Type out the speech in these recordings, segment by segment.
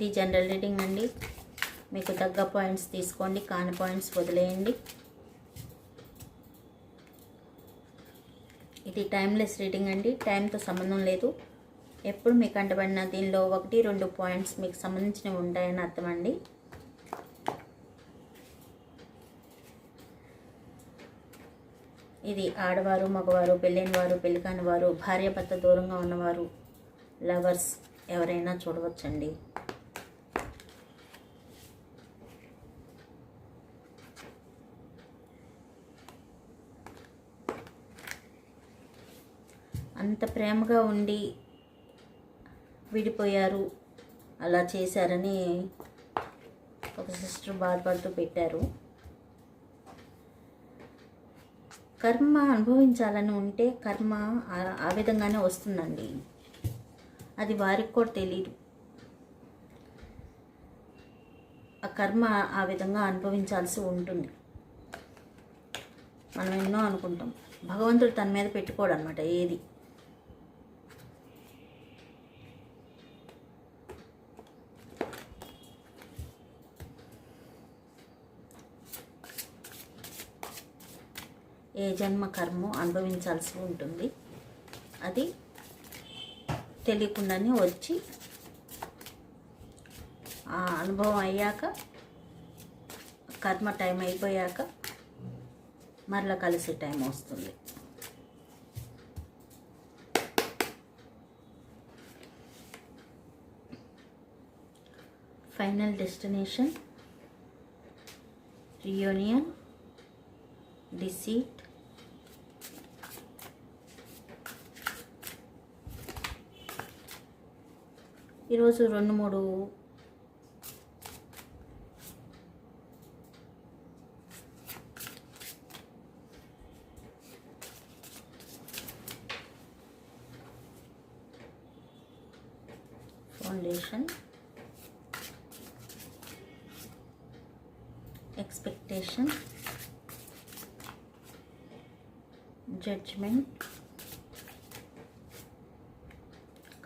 ఇది general reading అండి. మీకు తగ్గ పాయింట్స్ తీసుకోండి కాని పాయింట్స్ వదిలేయండి. ఇది టైమ్లెస్ రీడింగ్ అండి. టైంతో సంబంధం లేదు. ఎప్పుడు మీకు అంటబడిన దీనిలో ఒకటి రెండు పాయింట్స్ మీకు సంబంధించినవి ఉంటాయని అర్థం అండి. ఇది ఆడవారు మగవారు పెళ్ళైన వారు పెళ్ళి కాని వారు భార్య భర్త దూరంగా ఉన్నవారు లవర్స్ ఎవరైనా చూడవచ్చండి. అంత ప్రేమగా ఉండి విడిపోయారు. అలా చేశారని ఒక సిస్టర్ బాధపడుతూ పెట్టారు. కర్మ అనుభవించాలని ఉంటే కర్మ ఆ- విధంగానే వస్తుందండి. అది వారికి కూడా తెలియదు ఆ కర్మ ఆ విధంగా అనుభవించాల్సి ఉంటుంది. మనం ఎన్నో అనుకుంటాం. భగవంతుడు తన మీద పెట్టుకోడు అనమాట ఏది. ఏ జన్మ కర్మ అనుభవించాల్సి ఉంటుంది. అది తెలియకుండానే వచ్చి ఆ అనుభవం అయ్యాక కర్మ టైం అయిపోయాక మరలా కలిసే టైం వస్తుంది. ఫైనల్ డెస్టినేషన్ రియూనియన్ డిసీట్ ఈరోజు రెండు మూడు foundation. Expectation. judgment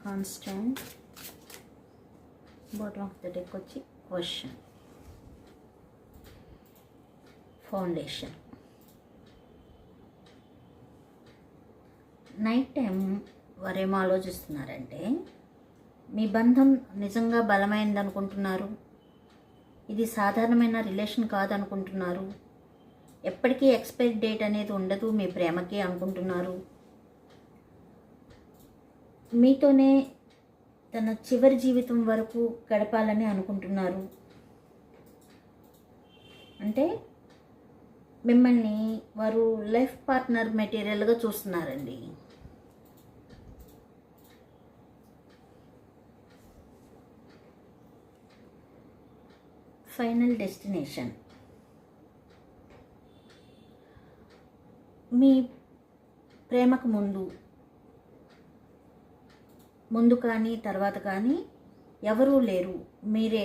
constant bottom of the deck వచ్చి క్వశ్చన్ ఫౌండేషన్ నైట్ టైం వారేమో ఆలోచిస్తున్నారంటే మీ బంధం నిజంగా బలమైనది అనుకుంటున్నారు ఇది సాధారణమైన రిలేషన్ కాదనుకుంటున్నారు? ఎప్పటికీ ఎక్స్పైరీ డేట్ అనేది ఉండదు మీ ప్రేమకి అనుకుంటున్నారు? మీతోనే తన చివరి జీవితం వరకు గడపాలని అనుకుంటున్నారు. అంటే మిమ్మల్ని వారు లైఫ్ పార్ట్నర్ మెటీరియల్గా చూస్తున్నారండి. Final destination. మీ ప్రేమకు ముందు ముందు కానీ తర్వాత కానీ ఎవరూ లేరు. మీరే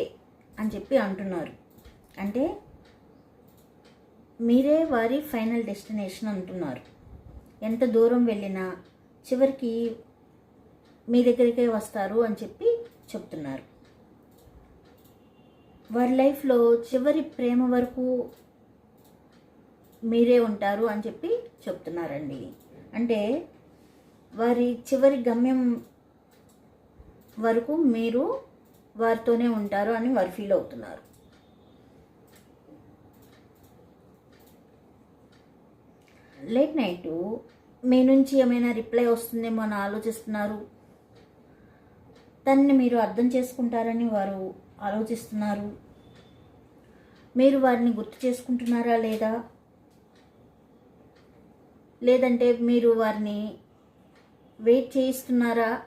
అని చెప్పి అంటున్నారు. అంటే మీరే వారి ఫైనల్ డెస్టినేషన్ అంటున్నారు. ఎంత దూరం వెళ్ళినా చివరికి మీ దగ్గరికే వస్తారు అని చెప్పి చెప్తున్నారు. వారి లైఫ్లో చివరి ప్రేమ వరకు మీరే ఉంటారు అని చెప్పి చెప్తున్నారండి. అంటే వారి చివరి గమ్యం వరకు మీరు వారితోనే ఉంటారు అని వారు ఫీల్ అవుతున్నారు. లేట్ నైట్ మీ నుంచి ఏమైనా రిప్లై వస్తుందేమో అని ఆలోచిస్తున్నారు. తన్ని మీరు అర్థం చేసుకుంటారని వారు ఆలోచిస్తున్నారు. మీరు వారిని గుర్తు చేసుకుంటున్నారా లేదా? లేదంటే మీరు వారిని వెయిట్ చేయిస్తున్నారా?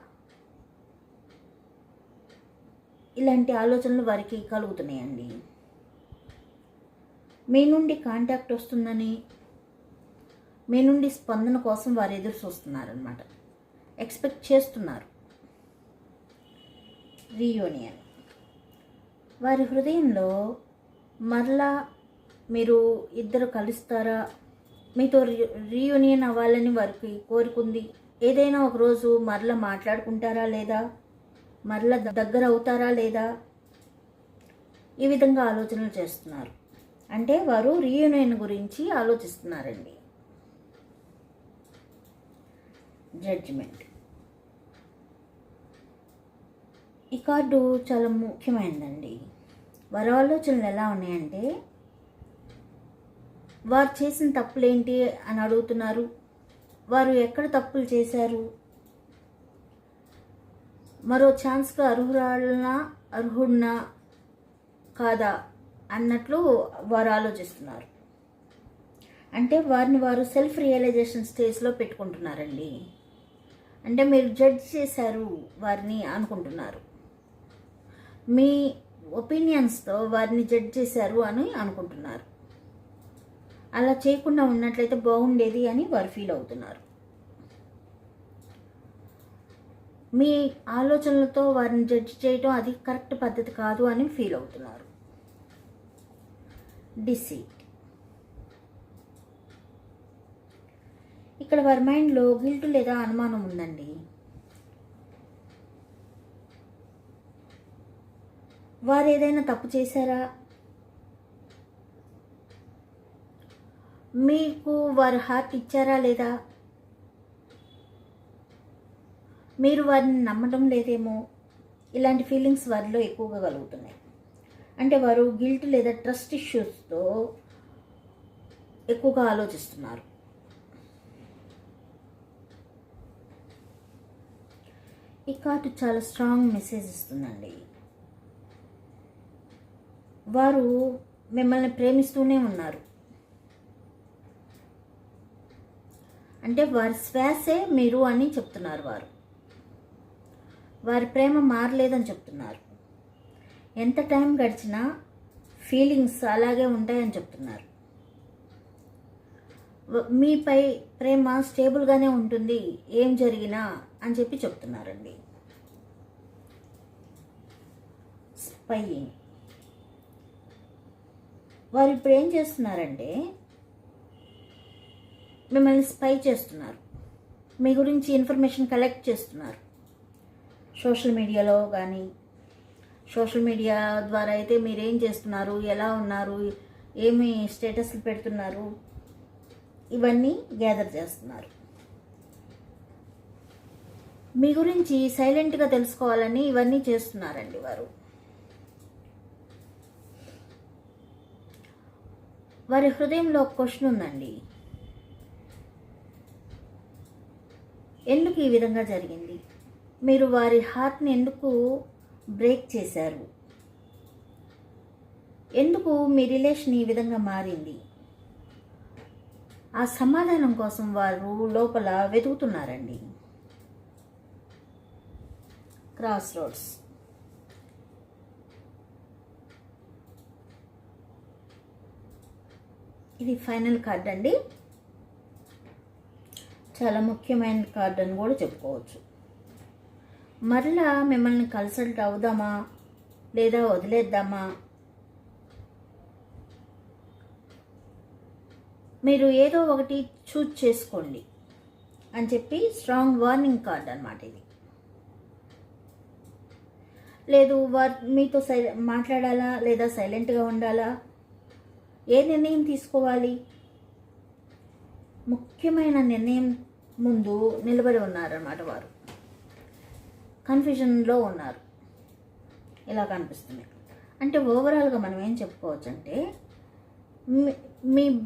ఇలాంటి ఆలోచనలు వారికి కలుగుతున్నాయండి. మీ నుండి కాంటాక్ట్ వస్తుందని మీ నుండి స్పందన కోసం వారు ఎదురు చూస్తున్నారనమాట ఎక్స్పెక్ట్ చేస్తున్నారు. రీయూనియన్. వారి హృదయంలో మరలా మీరు ఇద్దరు కలుస్తారా? మీతో రీయూనియన్ అవ్వాలని వారికి కోరుకుంది. ఏదైనా ఒక రోజు మరలా మాట్లాడుకుంటారా లేదా? మరల దగ్గర అవుతారా లేదా? ఈ విధంగా ఆలోచనలు చేస్తున్నారు. అంటే వారు రీయూనియన్ గురించి ఆలోచిస్తున్నారండి. జడ్జిమెంట్ ఈ కార్డు చాలా ముఖ్యమైనదండి. వారి ఆలోచనలు ఎలా ఉన్నాయంటే వారు చేసిన తప్పులేంటి అని అడుగుతున్నారు. వారు ఎక్కడ తప్పులు చేశారు? మరో ఛాన్స్గా అర్హురాలనా అర్హుడినా కాదా అన్నట్లు వారు ఆలోచిస్తున్నారు. అంటే వారిని వారు సెల్ఫ్ రియలైజేషన్ స్టేజ్లో పెట్టుకుంటున్నారండి. అంటే మీరు జడ్జ్ చేశారు వారిని అనుకుంటున్నారు. మీ ఒపీనియన్స్తో వారిని జడ్జ్ చేశారు అని అనుకుంటున్నారు. అలా చేయకుండా ఉన్నట్లయితే బాగుండేది అని వారు ఫీల్ అవుతున్నారు. మీ ఆలోచనలతో వారిని జడ్జ్ చేయడం అది కరెక్ట్ పద్ధతి కాదు అని ఫీల్ అవుతున్నారు. డిసీట్ ఇక్కడ వారి మైండ్లో గిల్ట్ లేదా అనుమానం ఉందండి. వారు ఏదైనా తప్పు చేశారా? మీకు వారి హార్ట్ ఇచ్చారా లేదా? మీరు వారిని నమ్మడం లేదేమో? ఇలాంటి ఫీలింగ్స్ వారిలో ఎక్కువగా కలుగుతున్నాయి. అంటే వారు గిల్ట్ లేదా ట్రస్ట్ ఇష్యూస్తో ఎక్కువగా ఆలోచిస్తున్నారు. ఈ కార్డు చాలా స్ట్రాంగ్ మెసేజ్ ఇస్తుందండి. వారు మిమ్మల్ని ప్రేమిస్తూనే ఉన్నారు. అంటే వారి శ్వాసే మీరు అని చెప్తున్నారు వారు. వారి ప్రేమ మారలేదని చెప్తున్నారు. ఎంత టైం గడిచినా ఫీలింగ్స్ అలాగే ఉంటాయని చెప్తున్నారు. మీపై ప్రేమ స్టేబుల్గానే ఉంటుంది ఏం జరిగినా అని చెప్పి చెప్తున్నారండి. స్పైయింగ్ వారు ఇప్పుడు ఏం చేస్తున్నారంటే మిమ్మల్ని స్పై చేస్తున్నారు. మీ గురించి ఇన్ఫర్మేషన్ కలెక్ట్ చేస్తున్నారు. సోషల్ మీడియాలో కానీ సోషల్ మీడియా ద్వారా అయితే మీరు ఏం చేస్తున్నారు? ఎలా ఉన్నారు? ఏమి స్టేటస్లు పెడుతున్నారు? ఇవన్నీ గ్యాదర్ చేస్తున్నారు. మీ గురించి సైలెంట్గా తెలుసుకోవాలని ఇవన్నీ చేస్తున్నారండి వారు. వారి హృదయంలో ఒక క్వశ్చన్ ఉందండి. ఎందుకు ఈ విధంగా జరిగింది? మీరు వారి హార్ట్ని ఎందుకు బ్రేక్ చేశారు? ఎందుకు మీ రిలేషన్ ఈ విధంగా మారింది? ఆ సమాధానం కోసం వారు లోపల వెతుకుతున్నారండి. క్రాస్ రోడ్స్ ఇది ఫైనల్ కార్డ్ అండి. చాలా ముఖ్యమైన కార్డ్ అని కూడా చెప్పుకోవచ్చు. మరలా మిమ్మల్ని కన్సల్ట్ అవుదామా? లేదా వదిలేద్దామా? మీరు ఏదో ఒకటి చూజ్ చేసుకోండి అని చెప్పి స్ట్రాంగ్ వార్నింగ్ కార్డ్ అనమాట ఇది. లేదు వార్ మీతో సై మాట్లాడాలా? లేదా సైలెంట్గా ఉండాలా? ఏ నిర్ణయం తీసుకోవాలి? ముఖ్యమైన నిర్ణయం ముందు నిలబడి ఉన్నారన్నమాట వారు. కన్ఫ్యూజన్లో ఉన్నారు. ఇలా కనిపిస్తుంది. అంటే ఓవరాల్గా మనం ఏం చెప్పుకోవచ్చు అంటే మీ- మీ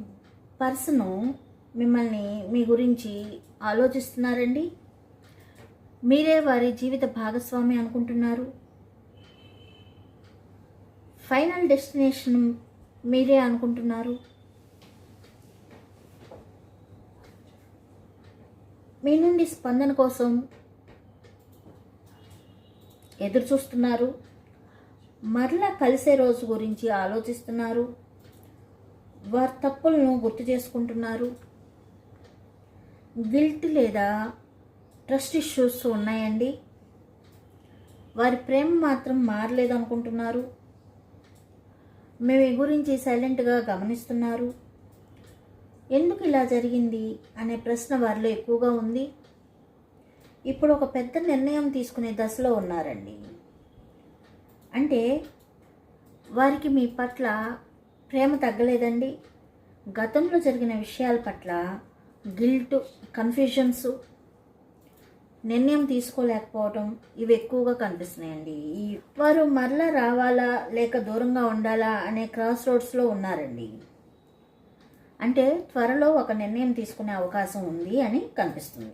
పర్సను మిమ్మల్ని మీ గురించి ఆలోచిస్తున్నారండి? మీరే వారి జీవిత భాగస్వామి అనుకుంటున్నారు? ఫైనల్ డెస్టినేషన్ మీరే అనుకుంటున్నారు? మీ నుండి స్పందన కోసం ఎదురు చూస్తున్నారు మరలా కలిసే రోజు గురించి ఆలోచిస్తున్నారు. వారి తప్పులను గుర్తు చేసుకుంటున్నారు. గిల్ట్ లేదా ట్రస్ట్ ఇష్యూస్ ఉన్నాయండి. వారి ప్రేమ మాత్రం మారలేదు అనుకుంటున్నారు మేము ఈ గురించి సైలెంట్గా గమనిస్తున్నారు. ఎందుకు ఇలా జరిగింది? అనే ప్రశ్న వారిలో ఎక్కువగా ఉంది. ఇప్పుడు ఒక పెద్ద నిర్ణయం తీసుకునే దశలో ఉన్నారండి. అంటే వారికి మీ పట్ల ప్రేమ తగ్గలేదండి. గతంలో జరిగిన విషయాల పట్ల గిల్ట్ కన్ఫ్యూజన్స్ నిర్ణయం తీసుకోలేకపోవడం ఇవి ఎక్కువగా కనిపిస్తున్నాయండి. ఈ- వారు మరలా రావాలా లేక దూరంగా ఉండాలా అనే క్రాస్ రోడ్స్లో ఉన్నారండి. అంటే త్వరలో ఒక నిర్ణయం తీసుకునే అవకాశం ఉంది అని కనిపిస్తుంది.